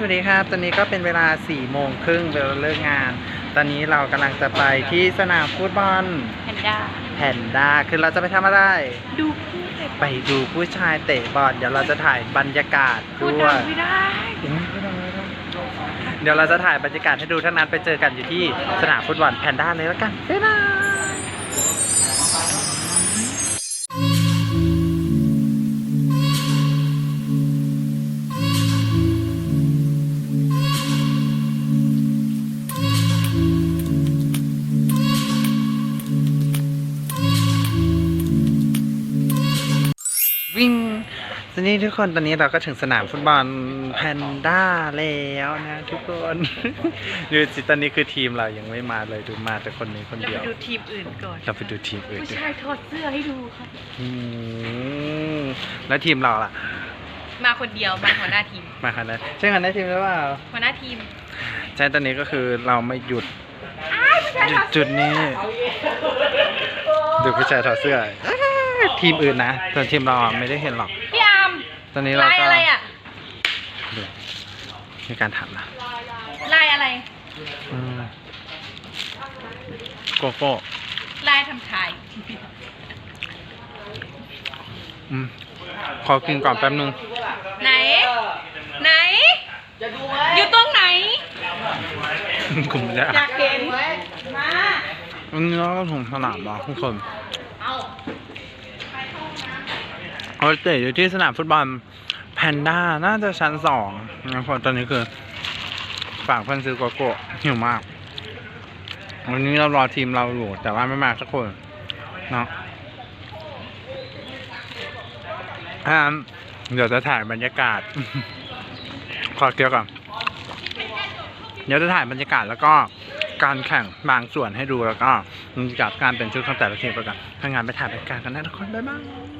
สวัสดีครับ ตอนนี้ก็เป็นเวลา4ี่โมงครึ่งเวลาเลิกงาน ตอนนี้เรากำลังจะไปที่สนามฟุตบอลแพนด้าแผ่นดาคือเราจะไปทำอะไร ดูพูดเลยไปดูผู้ชายเตะบอลเดี๋ยวเราจะถ่ายบรรยากาศพูดด้วดัยงไม่ได้อืมไม่ต้องไม่ต้องเดี๋ยวเราจะถ่ายบรรยากาศให้ดูทั้งนั้นไปเจอกันอยู่ที่สนามฟุตบอลแพนด้าเลยแล้วกันบ๊ายบาย วิ่งทีนี้ทุกคนตอนนี้เราก็ถึงสนามฟุตบอลแพนด้าแล้วนะทุกคนดูสิตอนนี้คือทีมเรายังไม่มาเลยดูมาแต่คนนี้คนเราเดีไปยวดูทีมอื่นก่อน เราไปดูทีมอื่นผู้ดีชายถอดเสื้อให้ดูครับอืมแล้วทีมเราล่ะ มาคนเดียวมาหัวหน้าทีม มาขนาดใช่ขนาดทีมหรือเปล่าหัวหน้าทีมใช่ตอนนี้ก็คือเราไม่หยุดผู้ชายหยุถดอดจุดนี้ ดูผู้ชายถอดเสื้ออ้าว ทีมอื่นนะส่วนทีมเราอะไม่ได้เห็นหรอก พี่อาร์มตอนนี้เราลายก็อะไรอะดูมีการถามนะลายอะไรอืมโกโก้ลายทำชายอืมขอกินก่อนแป๊บนึง ไหน ไหนอยู่ตรงไหน กลุ่มจะอยากเห็นมา อันนี้เราก็ถึงสนามแล้วทุกคน เอา เอาเตะอยู่ที่สนามฟุตบอลแพนด้าน่าจะชั้นสองนะเพราะตอนนี้คือ ฝากเพื่อนซื้อโกโก้หิวมาก วันนี้เรารอทีมเราอยู่แต่ว่าไม่มาสักคนเนาะอ่าเดี๋ยวจะถ่ายบรรยากาศ ขอเกี่ยวก่อนเดี๋ยวจะถ่ายบรรยากาศแล้วก็การแข่งบางส่วนให้ดูแล้วก็บรรยากาศการเป็นชุดของแต่ละทีมไปก่อนถ้างานไปถ่ายบรรยากาศกันนะทุกคนบ๊ายบาย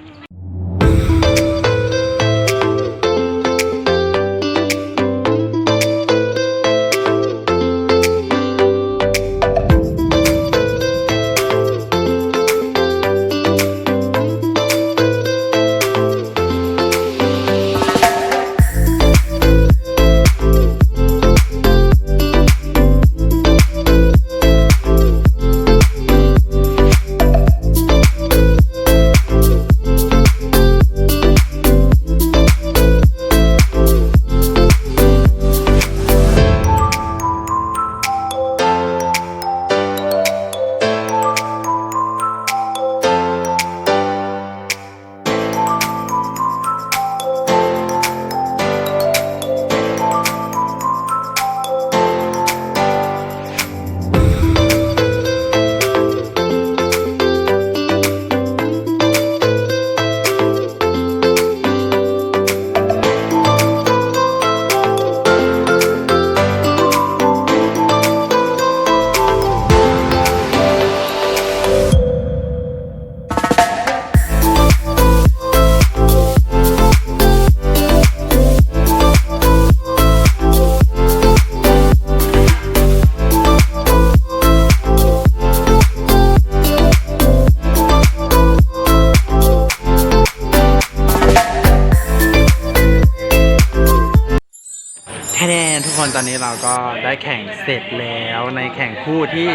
ค่นี้ทุกคนตอนนี้เราก็ได้แข่งเสร็จแล้วในแข่งคู่ที่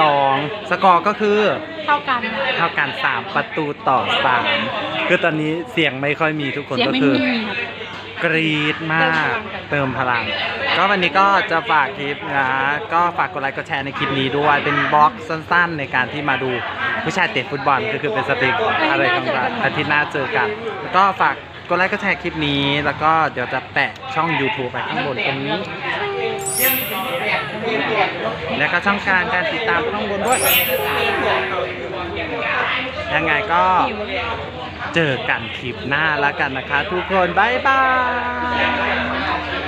สองสกอร์ก็คือเท่ากัน เท่ากัน3ประตูต่อ3คือตอนนี้เสียงไม่ค่อยมีทุกคนเสียงก็ไม่คือมีครับกรี๊ดมากเติมพลัง ก็วันนี้ก็จะฝากคลิปนะก็ฝากกดไลค์กดแชร์ในคลิปนี้ด้วยเป็นบล็อกสั้นๆ ในการที่มาดูผู้ชายเตะฟุตบอลก็คือเป็นสติ๊กอะไรของเราอาทิตย์หน้าเจอกันแล้วก็ฝาก กดไลค์กดแชร์คลิปนี้ แล้วก็เดี๋ยวจะแปะช่อง YouTube ไปข้างบนตรงนี้ แล้วก็ช่องการการติดตามข้างบนด้วย ยังไงก็เจอกันคลิปหน้าแล้วกันนะคะ ทุกคน บ๊ายบาย